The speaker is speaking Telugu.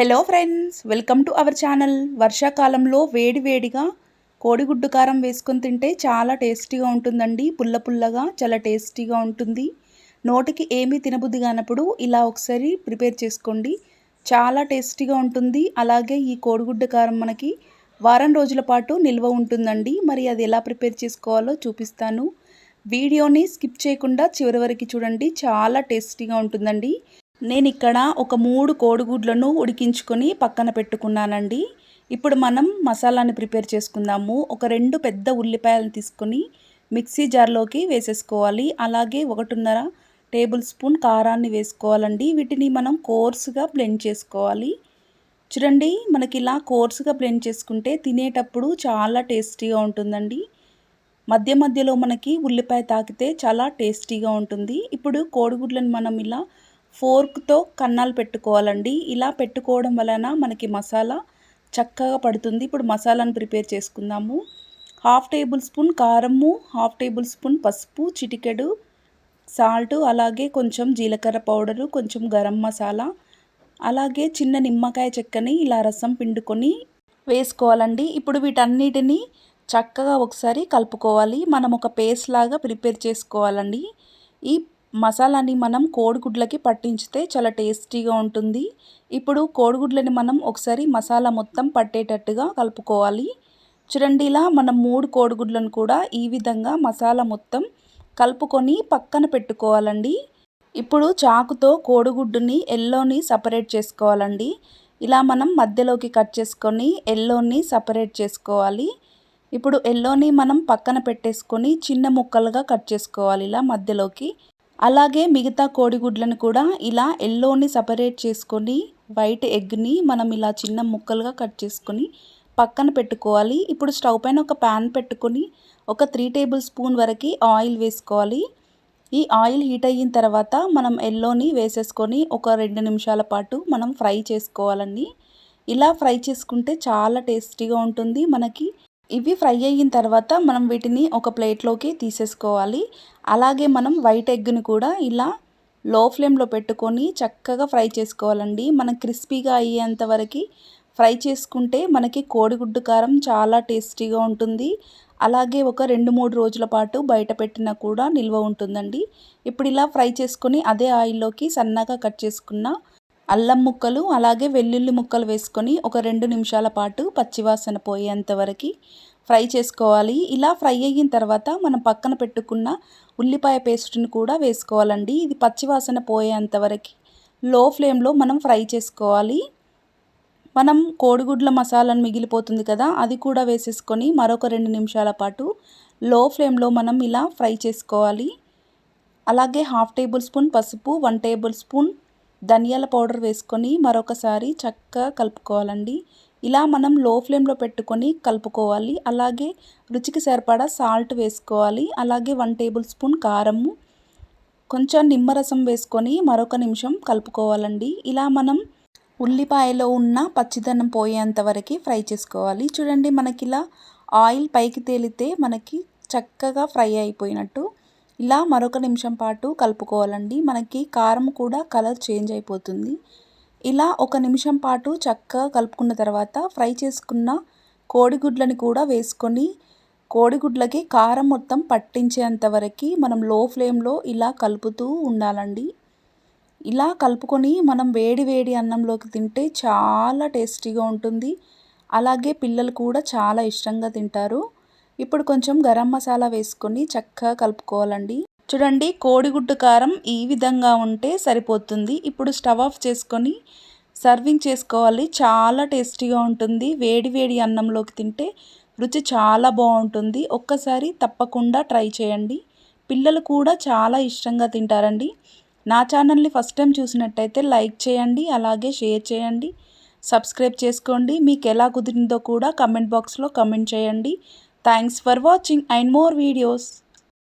Hello friends welcome to our channel వర్షాకాలంలో వేడి వేడిగా కోడిగుడ్డు కారం వేసుకొని తింటే చాలా టేస్టీగా ఉంటుందండి. పుల్ల పుల్లగా చాలా టేస్టీగా ఉంటుంది. నోటికి ఏమీ తినబుద్ధి కానప్పుడు ఇలా ఒకసారి ప్రిపేర్ చేసుకోండి. చాలా టేస్టీగా ఉంటుంది. అలాగే ఈ కోడిగుడ్డు కారం మనకి వారం రోజుల పాటు నిల్వ ఉంటుందండి. మరి అది ఎలా ప్రిపేర్ చేసుకోవాలో చూపిస్తాను. వీడియోని స్కిప్ చేయకుండా చివరి వరకు చూడండి. చాలా టేస్టీగా ఉంటుందండి. నేను ఇక్కడ ఒక మూడు కోడిగుడ్లను ఉడికించుకొని పక్కన పెట్టుకున్నానండి. ఇప్పుడు మనం మసాలాని ప్రిపేర్ చేసుకుందాము. ఒక రెండు పెద్ద ఉల్లిపాయలను తీసుకొని మిక్సీ జార్లోకి వేసేసుకోవాలి. అలాగే ఒకటిన్నర టేబుల్ స్పూన్ కారాన్ని వేసుకోవాలండి. వీటిని మనం కోర్సుగా బ్లెండ్ చేసుకోవాలి. చూడండి మనకి ఇలా కోర్సుగా బ్లెండ్ చేసుకుంటే తినేటప్పుడు చాలా టేస్టీగా ఉంటుందండి. మధ్య మధ్యలో మనకి ఉల్లిపాయ తాకితే చాలా టేస్టీగా ఉంటుంది. ఇప్పుడు కోడిగుడ్లను మనం ఇలా ఫోర్క్తో కన్నాలు పెట్టుకోవాలండి. ఇలా పెట్టుకోవడం వలన మనకి మసాలా చక్కగా పడుతుంది. ఇప్పుడు మసాలాను ప్రిపేర్ చేసుకుందాము. హాఫ్ టేబుల్ స్పూన్ కారము హాఫ్ టేబుల్ స్పూన్ పసుపు చిటికెడు సాల్ట్ అలాగే కొంచెం జీలకర్ర పౌడరు కొంచెం గరం మసాలా అలాగే చిన్న నిమ్మకాయ చెక్కని ఇలా రసం పిండుకొని వేసుకోవాలండి. ఇప్పుడు వీటన్నిటిని చక్కగా ఒకసారి కలుపుకోవాలి. మనం ఒక పేస్ట్ లాగా ప్రిపేర్ చేసుకోవాలండి. ఈ మసాలాని మనం కోడిగుడ్లకి పట్టించితే చాలా టేస్టీగా ఉంటుంది. ఇప్పుడు కోడిగుడ్లని మనం ఒకసారి మసాలా మొత్తం పట్టేటట్టుగా కలుపుకోవాలి. చూడండి ఇలా మనం మూడు కోడిగుడ్లను కూడా ఈ విధంగా మసాలా మొత్తం కలుపుకొని పక్కన పెట్టుకోవాలండి. ఇప్పుడు చాకుతో కోడిగుడ్డుని ఎల్లోని సపరేట్ చేసుకోవాలండి. ఇలా మనం మధ్యలోకి కట్ చేసుకొని ఎల్లోని సపరేట్ చేసుకోవాలి. ఇప్పుడు ఎల్లోని మనం పక్కన పెట్టేసుకొని చిన్న ముక్కలుగా కట్ చేసుకోవాలి ఇలా మధ్యలోకి. అలాగే మిగతా కోడిగుడ్లను కూడా ఇలా ఎల్లోని సపరేట్ చేసుకొని వైట్ ఎగ్ని మనం ఇలా చిన్న ముక్కలుగా కట్ చేసుకొని పక్కన పెట్టుకోవాలి. ఇప్పుడు స్టవ్ పైన ఒక ప్యాన్ పెట్టుకొని ఒక త్రీ టేబుల్ స్పూన్ వరకు ఆయిల్ వేసుకోవాలి. ఈ ఆయిల్ హీట్ అయిన తర్వాత మనం ఎల్లోని వేసేసుకొని ఒక రెండు నిమిషాల పాటు మనం ఫ్రై చేసుకోవాలండి. ఇలా ఫ్రై చేసుకుంటే చాలా టేస్టీగా ఉంటుంది. మనకి ఇవి ఫ్రై అయిన తర్వాత మనం వీటిని ఒక ప్లేట్లోకి తీసేసుకోవాలి. అలాగే మనం వైట్ ఎగ్ని కూడా ఇలా లో ఫ్లేమ్లో పెట్టుకొని చక్కగా ఫ్రై చేసుకోవాలండి. మనం క్రిస్పీగా అయ్యేంత వరకు ఫ్రై చేసుకుంటే మనకి కోడిగుడ్డు కారం చాలా టేస్టీగా ఉంటుంది. అలాగే ఒక రెండు మూడు రోజుల పాటు బయట పెట్టినా కూడా నిల్వ ఉంటుందండి. ఇప్పుడు ఇలా ఫ్రై చేసుకొని అదే ఆయిల్లోకి సన్నగా కట్ చేసుకున్న అల్లం ముక్కలు అలాగే వెల్లుల్లి ముక్కలు వేసుకొని ఒక రెండు నిమిషాల పాటు పచ్చివాసన పోయేంత వరకు ఫ్రై చేసుకోవాలి. ఇలా ఫ్రై అయిన తర్వాత మనం పక్కన పెట్టుకున్న ఉల్లిపాయ పేస్ట్ని కూడా వేసుకోవాలండి. ఇది పచ్చివాసన పోయేంత వరకు లో ఫ్లేమ్లో మనం ఫ్రై చేసుకోవాలి. మనం కోడిగుడ్ల మసాలాను మిగిలిపోతుంది కదా అది కూడా వేసేసుకొని మరొక రెండు నిమిషాల పాటు లో ఫ్లేమ్లో మనం ఇలా ఫ్రై చేసుకోవాలి. అలాగే హాఫ్ టేబుల్ స్పూన్ పసుపు వన్ టేబుల్ స్పూన్ ధనియాల పౌడర్ వేసుకొని మరొకసారి చక్కగా కలుపుకోవాలండి. ఇలా మనం లో ఫ్లేమ్లో పెట్టుకొని కలుపుకోవాలి. అలాగే రుచికి సరిపడా సాల్ట్ వేసుకోవాలి. అలాగే వన్ టేబుల్ స్పూన్ కారము. కొంచెం నిమ్మరసం వేసుకొని మరొక నిమిషం కలుపుకోవాలండి. ఇలా మనం ఉల్లిపాయలో ఉన్న పచ్చిదనం పోయేంత వరకు ఫ్రై చేసుకోవాలి. చూడండి మనకి ఇలా ఆయిల్ పైకి తేలితే మనకి చక్కగా ఫ్రై అయిపోయినట్టు ఇలా మరొక నిమిషం పాటు కలుపుకోవాలండి. మనకి కారం కూడా కలర్ చేంజ్ అయిపోతుంది. ఇలా ఒక నిమిషం పాటు చక్కగా కలుపుకున్న తర్వాత ఫ్రై చేసుకున్న కోడిగుడ్లని కూడా వేసుకొని కోడిగుడ్లకి కారం మొత్తం పట్టించేంత వరకు మనం లో ఫ్లేమ్లో ఇలా కలుపుతూ ఉండాలండి. ఇలా కలుపుకొని మనం వేడి వేడి అన్నంలోకి తింటే చాలా టేస్టీగా ఉంటుంది. అలాగే పిల్లలు కూడా చాలా ఇష్టంగా తింటారు. ఇప్పుడు కొంచెం గరం మసాలా వేసుకొని చక్కగా కలుపుకోవాలండి. చూడండి కోడిగుడ్డు కారం ఈ విధంగా ఉంటే సరిపోతుంది. ఇప్పుడు స్టవ్ ఆఫ్ చేసుకొని సర్వింగ్ చేసుకోవాలి. చాలా టేస్టీగా ఉంటుంది. వేడి వేడి అన్నంలోకి తింటే రుచి చాలా బాగుంటుంది. ఒక్కసారి తప్పకుండా ట్రై చేయండి. పిల్లలు కూడా చాలా ఇష్టంగా తింటారండి. నా ఛానల్ని ఫస్ట్ టైం చూసినట్టయితే లైక్ చేయండి అలాగే షేర్ చేయండి. సబ్స్క్రైబ్ చేసుకోండి. మీకు ఎలా కుదిరిందో కూడా కమెంట్ బాక్స్లో కమెంట్ చేయండి. Thanks for watching. And more videos.